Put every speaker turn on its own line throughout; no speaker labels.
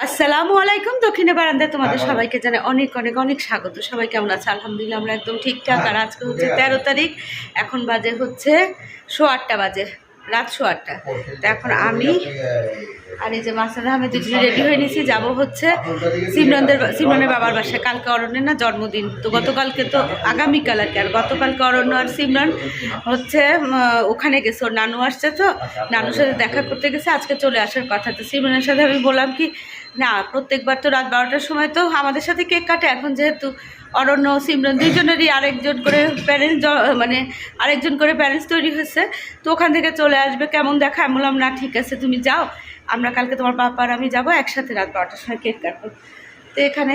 আসসালামু আলাইকুম দক্ষিণে বারান্দায় তোমাদের সবাইকে জানাই অনেক অনেক অনেক স্বাগত সবাই কেমন আছে আলহামদুলিল্লাহ আমরা একদম ঠিকঠাক আর আজকে হচ্ছে তেরো তারিখ এখন বাজে হচ্ছে শো আটটা বাজে রাত শো আটটা তো এখন আমি আর এই যে মাসাদ আহমেদ দুজনে রেডি হয়ে নিয়েছি যাব হচ্ছে সিমরনদের সিমরনের বাবার বাসায়। কালকে অরণ্যের না জন্মদিন, তো গতকালকে তো আগামীকাল আর কি, আর গতকালকে অরণ্য আর সিমরন হচ্ছে ওখানে গেছে, ওর নানু আসছে তো, নানুর সাথে দেখা করতে গেছে, আজকে চলে আসার কথা। তো সিমরনের সাথে আমি বললাম কি, না, প্রত্যেকবার তো রাত বারোটার সময় তো আমাদের সাথে কেক কাটে, এখন যেহেতু অরণ্য, সিমরন দুজনেরই আরেকজন করে প্যারেন্টস মানে আরেকজন করে প্যারেন্টস তৈরি হয়েছে, তো ওখান থেকে চলে আসবে, কেমন দেখা আমি বললাম, না, ঠিক আছে, তুমি যাও। আমরা কালকে তোমার পাপা আর আমি যাব একসাথে রাত বারোটার সময় কেক কাটবো তো এখানে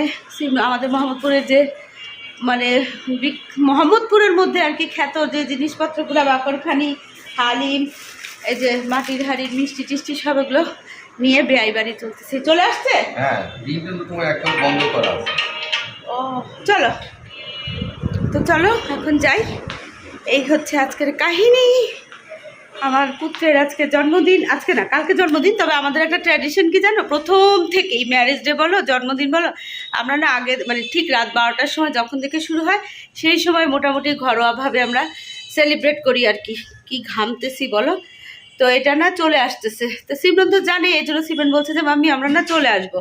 আমাদের মোহাম্মদপুরের যে মানে মোহাম্মদপুরের মধ্যে আর কি খ্যাত যে জিনিসপত্রগুলো বাকরখানি হালিম এই যে মাটির হাড়ির মিষ্টি টিষ্টি সব এগুলো নিয়ে বেআই বাড়ি চলতেছে। চলে আসছে?
হ্যাঁ বন্ধ করা
ও চলো। তো চলো এখন যাই। এই হচ্ছে আজকের কাহিনী। আমার পুত্রের আজকে জন্মদিন, আজকে না, কালকে জন্মদিন, তবে আমাদের একটা ট্র্যাডিশন কি জানো? প্রথম থেকেই ম্যারেজ ডে বলো, জন্মদিন বলো, আমরা না আগে মানে ঠিক রাত বারোটার সময় যখন থেকে শুরু হয়, সেই সময় মোটামুটি ঘরোয়াভাবে আমরা সেলিব্রেট করি আর কি কি ঘামতেছি বলো? তো এটা না চলে আসতেছে। তো সিমরন তো জানে, এই জন্য সিমরন বলছে যে, মাম্মি, আমরা না চলে আসব।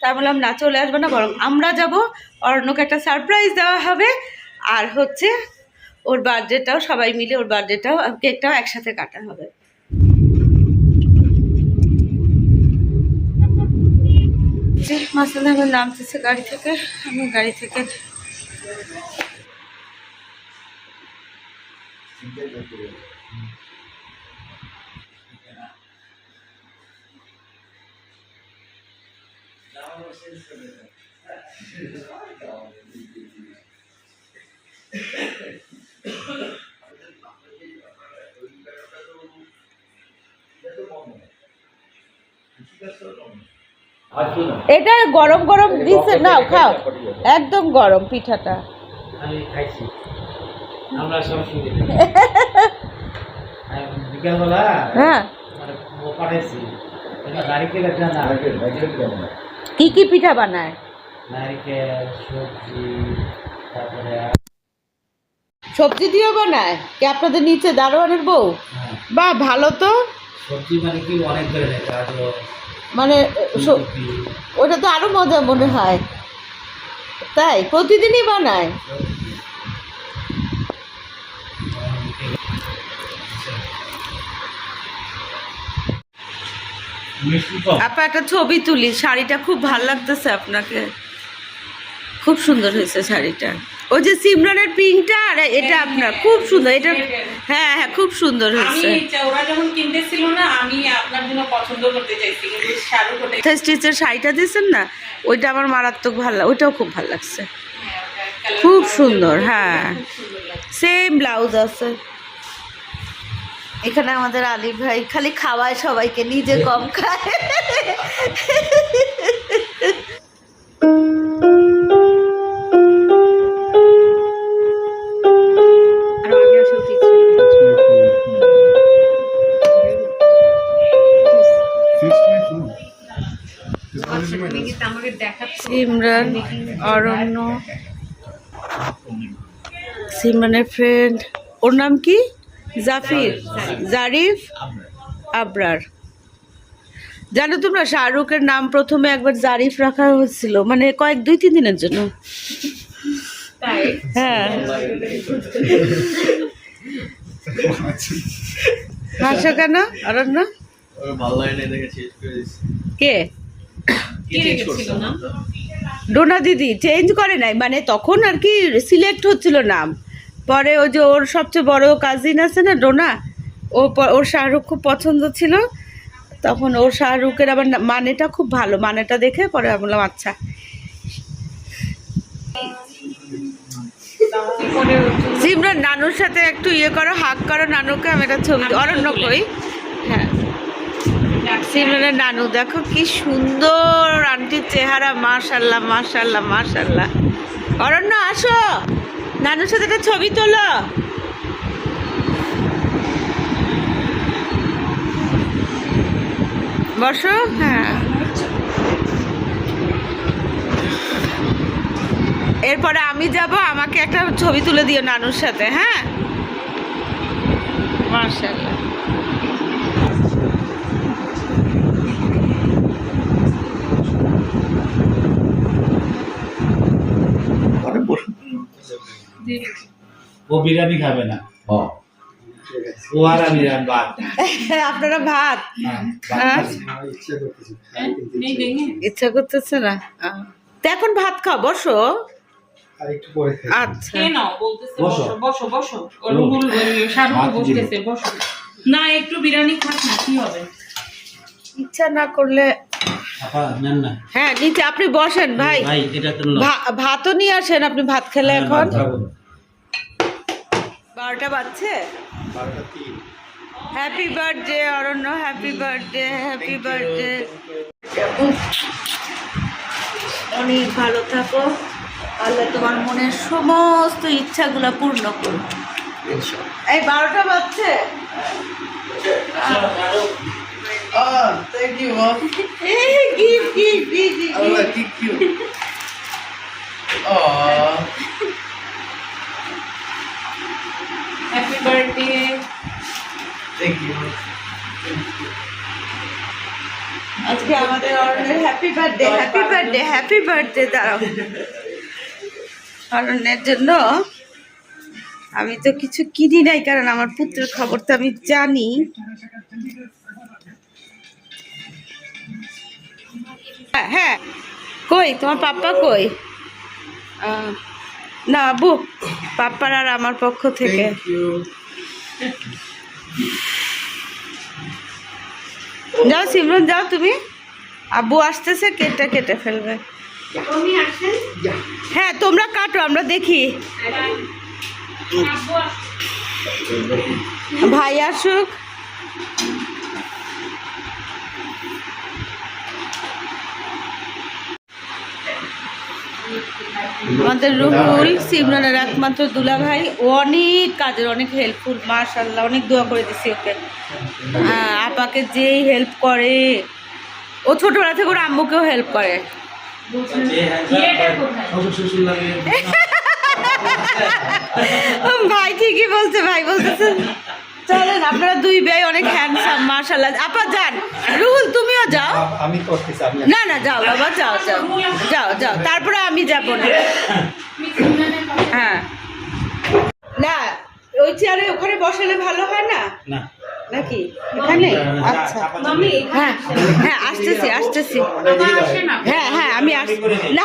তার বললাম, না, চলে আসব না, বরং আমরা যাব অরণ্যকে একটা সারপ্রাইজ দেওয়া হবে, আর হচ্ছে ওর বার্থডেটাও সবাই মিলে ওর বার্থডেটাও কেকটাও একসাথে কাটা হবে। যে মাসাল আহমেদ নামতেছে গাড়ি থেকে, আমি গাড়ি থেকে। এটা গরম গরম দিছে নাও খাও। একদম গরম পিঠাটা।
আমি খাইছি। আমরা সব শুনে বিকালবেলা
হ্যাঁ।
মানে না।
কি কি পিঠা বানায়?
সবজি
দিয়েও বানায়? কি আপনাদের নিচে দারোয়ানের বউ?
হ্যাঁ,
বা ভালো তো।
সবজি মানে কি? অনেক ধরনের।
মানে ওটা তো আরও মজা মনে হয়। তাই, প্রতিদিনই বানায়। আপা, একটা ছবি তুলি, শাড়িটা খুব ভালো লাগতেছে আপনাকে। খুব সুন্দর হয়েছে শাড়িটা। ওই যে সিমরনের পিঙ্কটা আর এটা আপনার খুব সুন্দর এটা হ্যাঁ হ্যাঁ। খুব সুন্দর
আমি
হয়েছে।
ওরা যখন কিনতেছিল না আমি আপনার জন্য পছন্দ করতে চাইছি কিন্তু শাহরুখ ওটা
মাথায় স্টিচের শাড়িটা দিয়েছেন না? ওইটা আমার মারাত্মক ভালো ওইটাও খুব ভালো লাগছে। খুব সুন্দর হ্যাঁ। সেম ব্লাউজ আছে। এখানে আমাদের আলী ভাই খালি খাওয়ায় সবাইকে নিজে কম খায়। সিমরান অরণ্য সিমরানের ফ্রেন্ড ওর নাম কি? জাফির জারিফ আবরার। জানো তোমরা শাহরুখের নাম প্রথমে একবার জারিফ রাখা হয়েছিল মানে কয়েক দুই তিন দিনের জন্য। হ্যাঁ। হাসো কেন অরণ্য? কে? ডোনা দিদি চেঞ্জ করে নাই। মানে তখন আর কি সিলেক্ট হচ্ছিল নাম। পরে ওই যে ওর সবচেয়ে বড় কাজিন আছে না, ডোনা, ও ওর শাহরুখ খুব পছন্দ ছিল। তখন ওর শাহরুখের আবার মানেটা খুব ভালো, মানেটা দেখে পরে বললাম আচ্ছা। সিমরান, নানুর সাথে একটু ইয়ে করো, হাক করো, নানুকে, আমি একটা ছবি অরণ্য কই হ্যাঁ। সিমরানের নানু, দেখো কি সুন্দর আন্টির চেহারা মাশাল্লাহ মাশাল্লাহ মাশাল্লাহ অরণ্য, আসো। নানুর সাথে একটা ছবি তোলো। বসো হ্যাঁ। এরপরে আমি যাব, আমাকে একটা ছবি তুলে দিও নানুর সাথে হ্যাঁ? মার্শাল
ও বিরিয়ানি খাবে না।
হ্যাঁ
ও আর আমি ভাত।
আপনারা ভাত?
হ্যাঁ,
হ্যাঁ?
নেই দেখি
ইচ্ছা করতেছে না? তো এখন ভাত খাও বসো। আচ্ছা।
বসো।
বসো বসো বসো। ও রুহুল শাহরুখ
ভাত
বসতেছে বসো। না একটু বিরিয়ানি খাস না কি হবে?
ইচ্ছা না করলে হ্যাঁ নিচে আপনি বসেন ভাই।
ভাই এটা তো না
ভা- ভাতও নিয়ে আসেন আপনি ভাত খেলে
হ্যাঁ,
এখন। বারোটা বাজছে? Happy birthday Aranya happy birthday happy birthday অনেক ভালো থাকো। আল্লাহ তোমার মনের সমস্ত ইচ্ছাগুলো পূর্ণ করো। এই বারোটা বাজছে?
Ah,
happy birthday
Thank you.
আজকে আমাদের অরণ্যের happy birthday happy birthday happy birthday দাঁড়াও। অরণ্যের জন্য আমি তো কিছু কিনি নাই কারণ আমার পুত্রের খবর তো আমি জানি। হ্যাঁ, হ্যাঁ কই? তোমার পাপ্পা কই? আহ, না আবু পাপ্পার আর আমার পক্ষ থেকে। যাও সিমরন যাও তুমি। আব্বু আসতেছে কেটে কেটে ফেলবে। হ্যাঁ তোমরা কাটো আমরা দেখি। ভাই আসুক। আমাদের রুহুল সিমরানের একমাত্র দুলা ভাই। অনেক কাজের অনেক হেল্পফুল মাশাল্লাহ অনেক দোয়া করে দিছি ওকে। হ্যাঁ, আপাকে যেই হেল্প করে ও ছোটবেলা থেকে ওর আম্মুকেও হেল্প করে। ভাই ঠিকই বলছে ভাই বলতেছে। চলেন আপনারা দুই ভাই অনেক হ্যান্ডসাম মার্শাল্লাহ আপা যান। রুহুল তুমিও যাও।
আমি করতেছি
না না যাও বাবা যাও যাও। যাও যাও। তারপরে আমি যাব না। হ্যাঁ। না ওই চেয়ারে ওখানে বসালে ভালো হয় না?
না।
নাকি? এখানে? আচ্ছা। হ্যাঁ হ্যাঁ আসতেছি আসতেছি। হ্যাঁ। হ্যাঁ আমি আস না।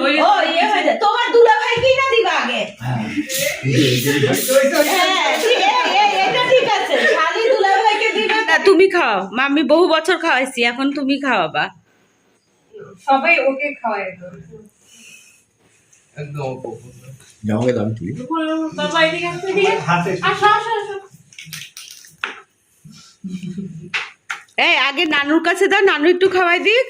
ওই
ও ইয়ে তোমার দুলা ভাই কি না দিবা আগে?
হ্যাঁ
ঠিক- এই, এই, এটা ঠিক আছে। খালি দুলা ভাইকে দিবে না তুমি খাও। মাম্মি বহু বছর খাওয়াইছি এখন তুমি খাওয়াবা
সবাই ওকে খাওয়ায়
একদম অল্প।
দাম তুই
এই আগে নানুর কাছে দাও নানু একটু খাওয়াই দিক।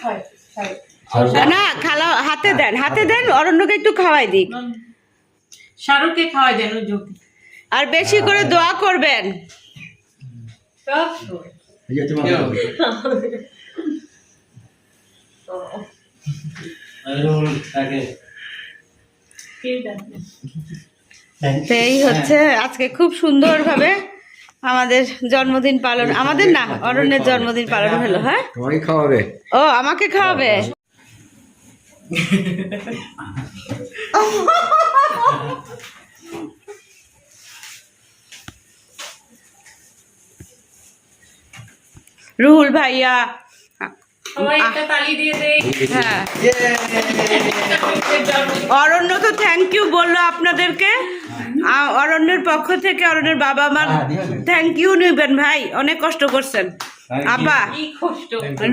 খাওয়ায়
না খালা হাতে দেন হাতে দেন অরণ্যকে একটু খাওয়াই দিক।
শাহরুখকে খাওয়াই দেন
আর বেশি করে দোয়া করবেন। তো এই হচ্ছে আজকে খুব সুন্দরভাবে আমাদের জন্মদিন পালন আমাদের না অরণ্যের জন্মদিন পালন হলো হ্যাঁ?
খাওয়াবে।
ও আমাকে খাওয়াবে? রুহুল ভাইয়া অরণ্য তো থ্যাংক ইউ বলল আপনাদেরকে। অরণ্যের পক্ষ থেকে অরণ্যের বাবা মার থ্যাংক ইউ নেবেন ভাই অনেক কষ্ট করছেন। আপা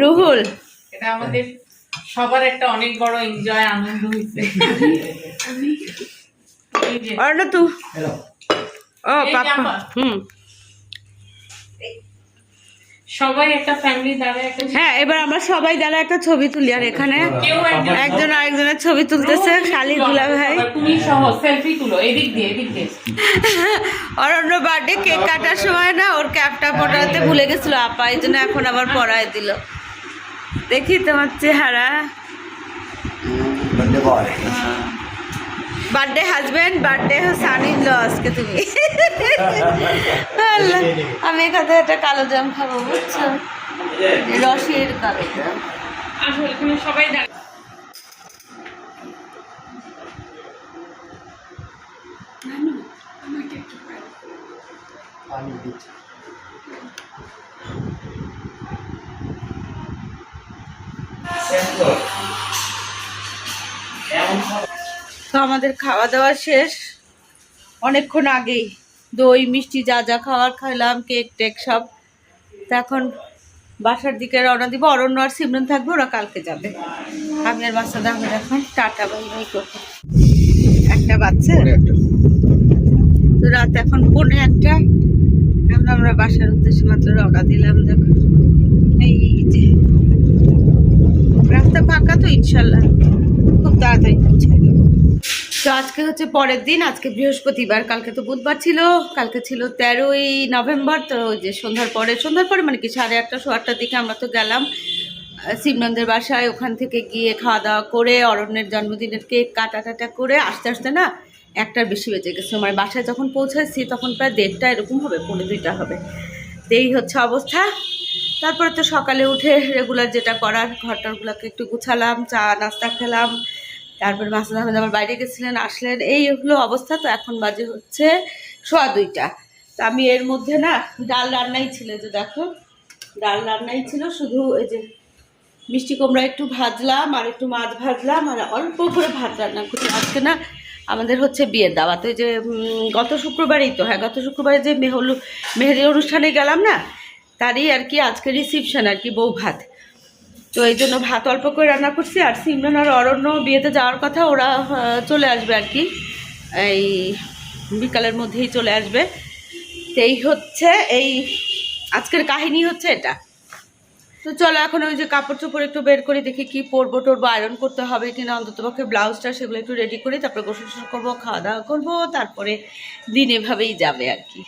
রুহুল।
এটা আমাদের সবার একটা অনেক বড় এনজয় আনন্দ হয়েছে
অরণ্য তু ও পাপা। হুম।
সবাই একটা
হ্যাঁ এবার আমরা সবাই দাঁড়ায় একটা ছবি তুলি আর এখানে
একজন
আরেকজনের ছবি তুলতেছে শালি দুলা ভাই
তুমি
অরণ্য বার্থডে কেক কাটার সময় না ওর ক্যাপটা পটাতে ভুলে গেছিল আপা এই জন্য এখন আবার পড়ায় দিল। দেখি তোমার চেহারা। বার্থডে হাজবেন্ড বার্থডে সানি আজকে তুমি। আমি এখানে একটা কালো জাম খাব, বুঝছ? রসের কালো
আসলে সবাই দাঁড়িয়ে
তো আমাদের খাওয়া দাওয়া শেষ। অনেকক্ষণ আগেই দই মিষ্টি যা যা খাওয়ার খাইলাম কেক টেক সব। তো এখন বাসার দিকে রওনা দিব। অরণ্য আর সিমরন থাকবে ওরা কালকে যাবে। আমি আর বাচ্চা আহমেদ এখন টাটা বাই করব। একটা বাচ্চা তো রাত এখন পৌনে একটা। এখন আমরা বাসার উদ্দেশ্যে মাত্র রওনা দিলাম দেখো। এই যে। রাস্তা ফাঁকা তো ইনশাল্লাহ। খুব তাড়াতাড়ি পৌঁছে তো আজকে হচ্ছে পরের দিন, আজকে বৃহস্পতিবার, কালকে তো বুধবার ছিল, কালকে ছিল তেরোই নভেম্বর, তো যে সন্ধ্যার পরে সন্ধ্যার পরে মানে কি, সাড়ে আটটা শো আটটার দিকে আমরা তো গেলাম শিবনন্দের বাসায়, ওখান থেকে গিয়ে খাওয়া দাওয়া করে, অরণ্যের জন্মদিনের কেক কাটা টাটা করে, আস্তে আস্তে না একটার বেশি বেজে গেছে। মানে বাসায় যখন পৌঁছাচ্ছি তখন প্রায় দেড়টা এরকম হবে পনেরো দুইটা হবে। তো এই হচ্ছে অবস্থা। তারপরে তো সকালে উঠে রেগুলার যেটা করার ঘরটারগুলোকে একটু গুছালাম, চা, নাস্তা খেলাম তারপরে মাসুদ আহমেদ আমার বাইরে গেছিলেন, আসলেন। এই হলো অবস্থা, তো এখন বাজে হচ্ছে সোয়া দুইটা। তো আমি এর মধ্যে না ডাল রান্নাই ছিল যে দেখো, ডাল রান্নাই ছিল, শুধু এই যে মিষ্টি কুমড়া একটু ভাজলাম আর একটু মাছ ভাজলাম আর অল্প করে ভাত রান্না করি আজকে না আমাদের হচ্ছে বিয়ের দাওয়াত, ওই যে গত শুক্রবারই তো হ্যাঁ গত শুক্রবারে যে মেহলু, মেহেদি অনুষ্ঠানে গেলাম না, তারই আর কি আজকে রিসিপশান আর কি বউ ভাত তো এই জন্য ভাত অল্প করে রান্না করছি, আর সিমরান আর অরণ্য বিয়েতে যাওয়ার কথা, ওরা চলে আসবে আর কি। এই বিকালের মধ্যেই চলে আসবে। এই হচ্ছে, এই আজকের কাহিনী হচ্ছে এটা। তো চলো এখন ওই যে কাপড় চোপড় একটু বের করে দেখি কি পরবো টরবো আয়রন করতে হবে কিনা অন্তত পক্ষে ব্লাউজটা সেগুলো একটু রেডি করি, তারপরে গোসল টোসল করব, খাওয়া দাওয়া করব, তারপরে দিন এভাবেই যাবে আর কি।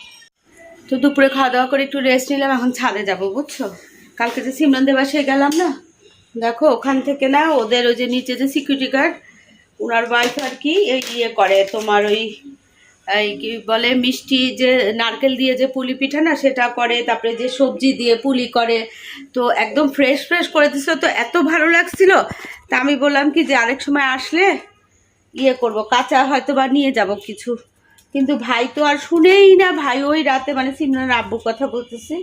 তো দুপুরে খাওয়া দাওয়া করে একটু রেস্ট নিলাম, এখন ছাদে যাব, বুঝছ? কালকে যে সিমরানদের বাসায় গেলাম না দেখো, ওখান থেকে না ওদের ওই যে নিচে যে সিকিউরিটি গার্ড ওনার ওয়াইফ আর কি, এই ইয়ে করে তোমার ওই, এই কি বলে, মিষ্টি যে নারকেল দিয়ে যে পুলি পিঠা না, সেটা করে, তারপরে যে সবজি দিয়ে পুলি করে। তো একদম ফ্রেশ ফ্রেশ করে দিছিল তো এত ভালো লাগছিল। তা আমি বললাম কি যে আরেক সময় আসলে ইয়ে করব, কাঁচা হয়তো বা নিয়ে যাব কিছু। কিন্তু ভাই তো আর শুনেই না, ভাই ওই রাতে মানে সিমরান আব্বুর কথা বলতেছি।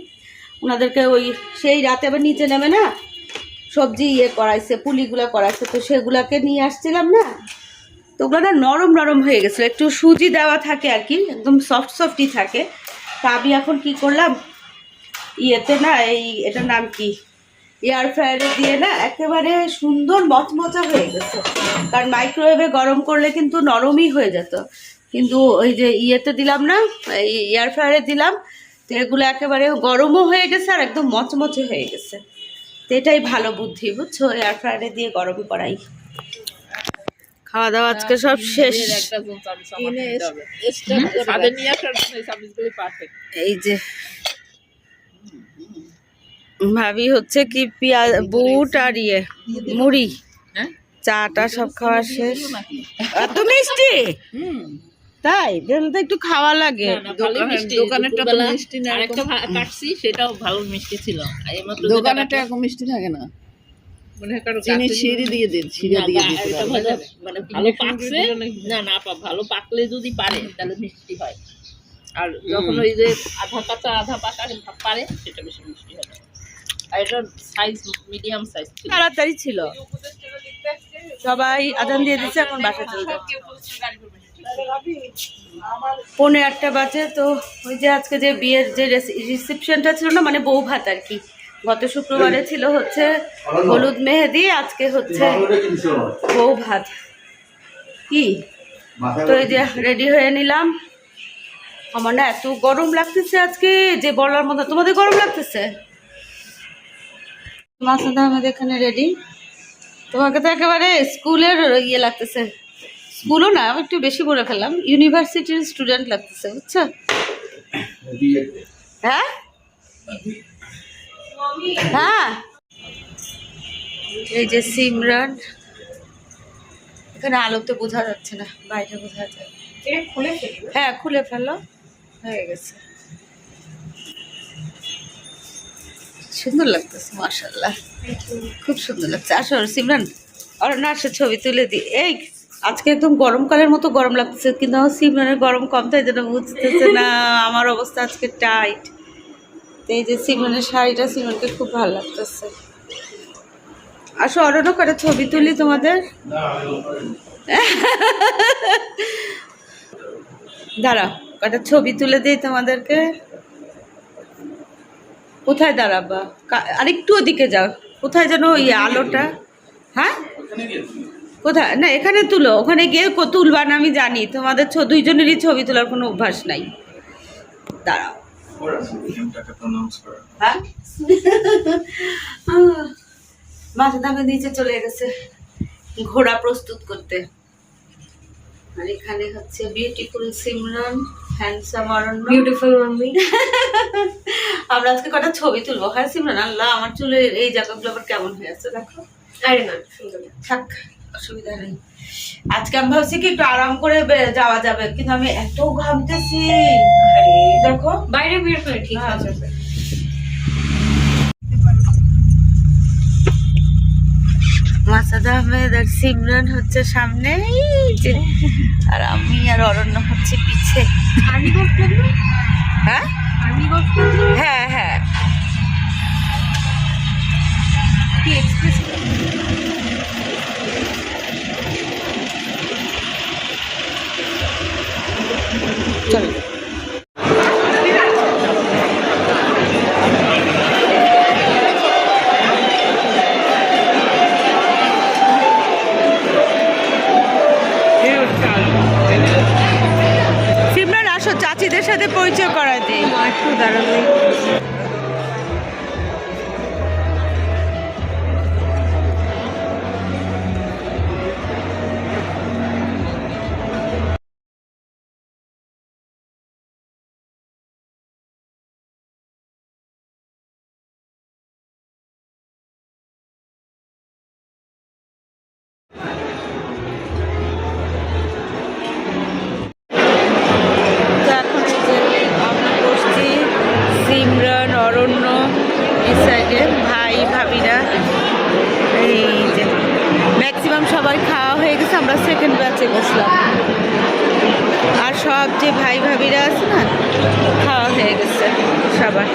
ওনাদেরকে ওই সেই রাতে আবার নিচে নেবে না? সবজি ইয়ে করাইছে, পুলিগুলো করাইছে, তো সেগুলাকে নিয়ে আসছিলাম না। তো ওগুলো না নরম নরম হয়ে গেছিল, একটু সুজি দেওয়া থাকে আর কি, একদম সফট সফটই থাকে। তা আমি এখন কি করলাম, ইয়েতে না এই এটার নাম কি এয়ার ফ্রায়ারে দিয়ে না একেবারে সুন্দর মচমচা হয়ে গেছে। কারণ মাইক্রোওয়েভে গরম করলে কিন্তু নরমই হয়ে যেত। কিন্তু ওই যে ইয়েতে দিলাম না, এই এয়ার ফ্রায়ারে দিলাম, তো এগুলো একেবারে গরমও হয়ে গেছে আর একদম মচমচে হয়ে গেছে। তো এটাই ভালো বুদ্ধি বুঝছ? এয়ার ফ্রায়ারে দিয়ে গরম করাই। খাওয়া দাওয়া আজকে সব শেষ। এই যে। ভাবি হচ্ছে কি পেঁয়াজ বুট আর ইয়ে মুড়ি। চাটা সব খাওয়া শেষ। এত মিষ্টি? তাই? তাহলে তো একটু খাওয়া লাগে।
দোকানেরটা তো মিষ্টি না আরেকটা কাটছি সেটাও ভালো মিষ্টি ছিল।
দোকানেরটা মিষ্টি থাকে না।
মনে
চিনি দিয়ে দিন
না,
দিয়ে দিতে
মানে ভালো পাকছে না না ভালো পাকলে যদি পারে তাহলে মিষ্টি হয়। আর যখন ওই যে আধা কাঁচা আধা পাকা পারে সেটা বেশি মিষ্টি হবে আর এটা সাইজ মিডিয়াম সাইজ
তাড়াতাড়ি ছিল। সবাই আজান দিয়ে দিচ্ছে এখন বাসা চলে যাচ্ছে পৌনে আটটা বাজে তো ওই যে আজকে যে বিয়ের যে রিসেপশনটা ছিল না মানে বউ ভাত আর কি গত শুক্রবারে ছিল হচ্ছে হলুদ মেহেদি আজকে হচ্ছে বউ ভাত। কি? তো এই যে রেডি হয়ে নিলাম। আমার না এত গরম লাগতেছে আজকে যে বলার মতো। তোমাদের গরম লাগতেছে? মাসাদা আমাদের এখানে রেডি তোমাকে তো একেবারে স্কুলের ইয়ে লাগতেছে। স্কুলও না আমি একটু বেশি বলে ফেললাম। ইউনিভার্সিটির স্টুডেন্ট লাগতেছে বুঝছ? হ্যাঁ? হ্যাঁ? এই যে সিমরান। এখানে আলোতে বোঝা যাচ্ছে না বাইরে বোঝা যায় হ্যাঁ খুলে ফেলো। হয়ে গেছে। সুন্দর লাগতেছে মার্শাল্লাহ খুব সুন্দর লাগছে। আসো সিমরান। আর না আসো ছবি তুলে দিই এই আজকে একদম গরমকালের মতো গরম লাগতেছে, কিন্তু আমার সিমরানের গরম কম, তাই যেন বুঝতেছে না, আমার অবস্থা আজকে টাইট। তো এই যে সিমরানের শাড়িটা সিমরানকে খুব ভালো লাগতেছে। আসো, অরণ্য করে ছবি তুলি তোমাদের। দাঁড়াও কটা ছবি তুলে দিই তোমাদেরকে। কোথায় দাঁড়াবা? আরেকটু ওদিকে যাও, কোথায় যেন ওই আলোটা। হ্যাঁ? কোথায়? না এখানে তুলো ওখানে গিয়ে কো- তুলবা না আমি জানি। তোমাদের ছ- দুইজনেরই ছবি তোলার কোনো অভ্যাস নাই। দাঁড়াও। হ্যাঁ? মাথা দামে নিচে চলে গেছে। ঘোড়া প্রস্তুত করতে। আর এখানে হচ্ছে beautiful Simran handsome Aranya.
Beautiful mummy
আমরা আজকে কটা ছবি তুলবো? হ্যাঁ সিমরান আল্লাহ আমার চুলের এই জায়গাগুলো আবার কেমন হয়ে আছে দেখো।
আরে না সুন্দর।
থাক। অসুবিধা নেই। আজকে আমি ভাবছি কি একটু আরাম করে যাওয়া যাবে কিন্তু আমি এত ঘামতেছি। দেখো।
বাইরে বের করে ঠিক
হ্যাঁ।
আছে।
মাসাদ আহমেদ আর সিমরান হচ্ছে সামনে আর আমি আর অরণ্য হচ্ছে পিছে। হ্যাঁ? হ্যাঁ হ্যাঁ।
কি এক্সপ্রেস
চলো। চাচিদের সাথে পরিচয় করা দিই একটু দাঁড়াবে ম্যাক্সিমাম সবাই খাওয়া হয়ে গেছে, আমরা সেকেন্ড ব্যাচে বসলাম। আর সব যে ভাই ভাবিরা আছে না, খাওয়া হয়ে গেছে সবার।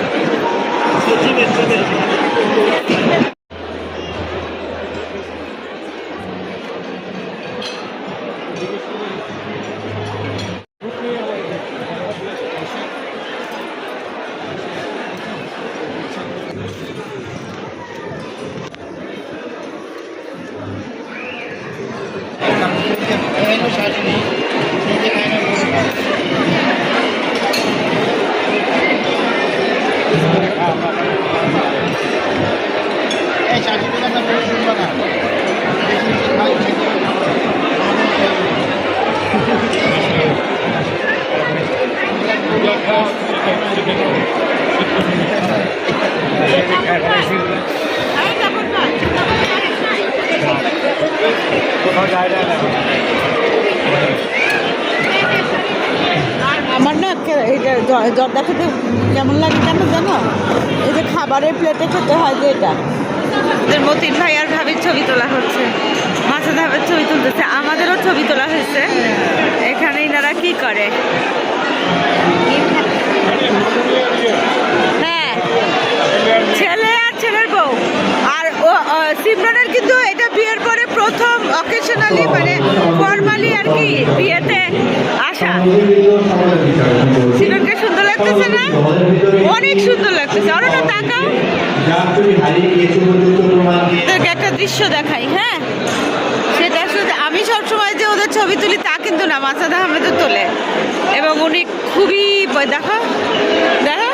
জর্দা খেতে কেমন লাগে কেন জানো? এই যে খাবারের প্লেটে খেতে হয় যে এটা। মতিন ভাই আর ভাবির ছবি তোলা হচ্ছে। মাছের ভাবের ছবি তুলতেছে, আমাদেরও ছবি তোলা হয়েছে। এখানে এনারা কি করে? লাগতেছে না? অনেক সুন্দর লাগতেছে। অরণ্য তাকাও। তোকে একটা দৃশ্য দেখাই হ্যাঁ? সেটা শুধু আমি সবসময় যে ওদের ছবি তুলি তা কিন্তু না। মাসাদ আহমেদও তোলে। এবং উনি খুবই দেখো দেখো।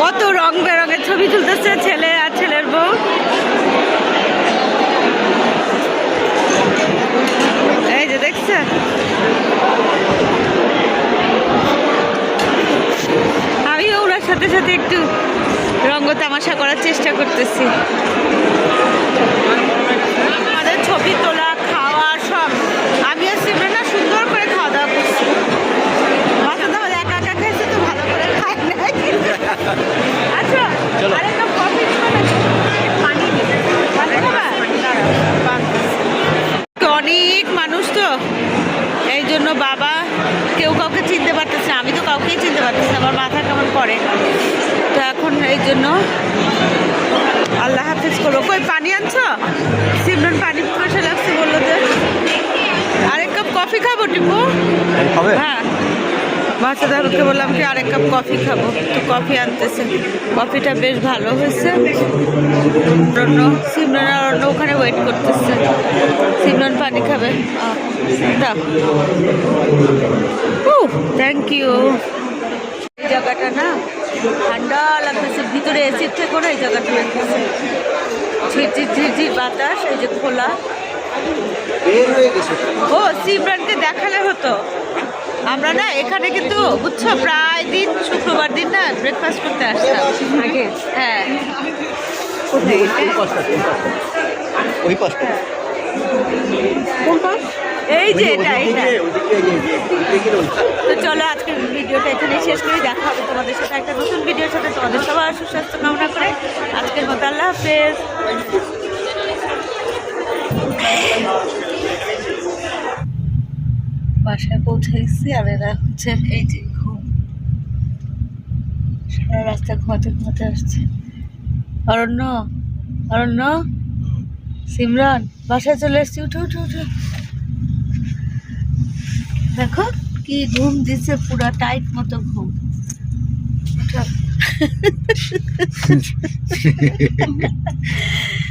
কত রং বেরঙের ছবি তুলতেছে ছেলে আর ছেলের বউ। এই যে দেখছে সাথে সাথে একটু রঙ্গ তামাশা করার চেষ্টা করতেছি। আমাদের ছবি তোলা খাওয়া সব। আমি আর সিমরানা সুন্দর করে খাওয়া দাওয়া করছি মাথা দাওয়া একা একা খাইছে তো ভালো করে খায় না আচ্ছা আরেকটা কফি পানি অনেক মানুষ তো। এই জন্য বাবা কাউকেই চিনতে পারতেছি আমার মাথা কেমন করে তো এখন এই জন্য আল্লাহ হাফিজ করব। কই পানি আনছো? সিমরন পানি পিপাসা লাগছে বলল যে আরেক কাপ কফি খাব টিপু?
হবে
হ্যাঁ। বাচ্চাদেরকে বললাম কি আরেক কাপ কফি খাব। তো কফি আনতেছে। কফিটা বেশ ভালো হয়েছে। অন্য সিমরন আর অন্য ওখানে ওয়েট করতেছে। সিমরন পানি খাবে। দাও। থ্যাংক ইউ এই জায়গাটা না ঠান্ডা লাগতেছে। ভিতরে এসির থেকে না এই জায়গাটা লাগতেছে। ঝিরঝির ঝিরঝির বাতাস এই যে খোলা। ও সিমরানকে দেখালে হতো। আমরা না এখানে কিন্তু বুঝছ প্রায় দিন শুক্রবার দিন না ব্রেকফাস্ট করতে আসতাম। আগে? হ্যাঁ।
ওই পাশটা
এই যে এটা এটা। তো চলো আজকের ভিডিওটা এখানে শেষ করে। দেখা হবে তোমাদের সাথে একটা নতুন ভিডিওর সাথে। তোমাদের সবার সুস্বাস্থ্য কামনা করে আজকের মতো আল্লাহ হাফেজ। বাসায় পৌঁছেছি আর এরা হচ্ছে এই যে ঘুম। সারা রাস্তা ঘুমাতে ঘুমাতে আসছে। অরণ্য অরণ্য। সিমরান বাসায় চলে এসছি। উঠো উঠো উঠো। দেখো কি ঘুম দিচ্ছে পুরা টাইট মতো ঘুম। উঠো।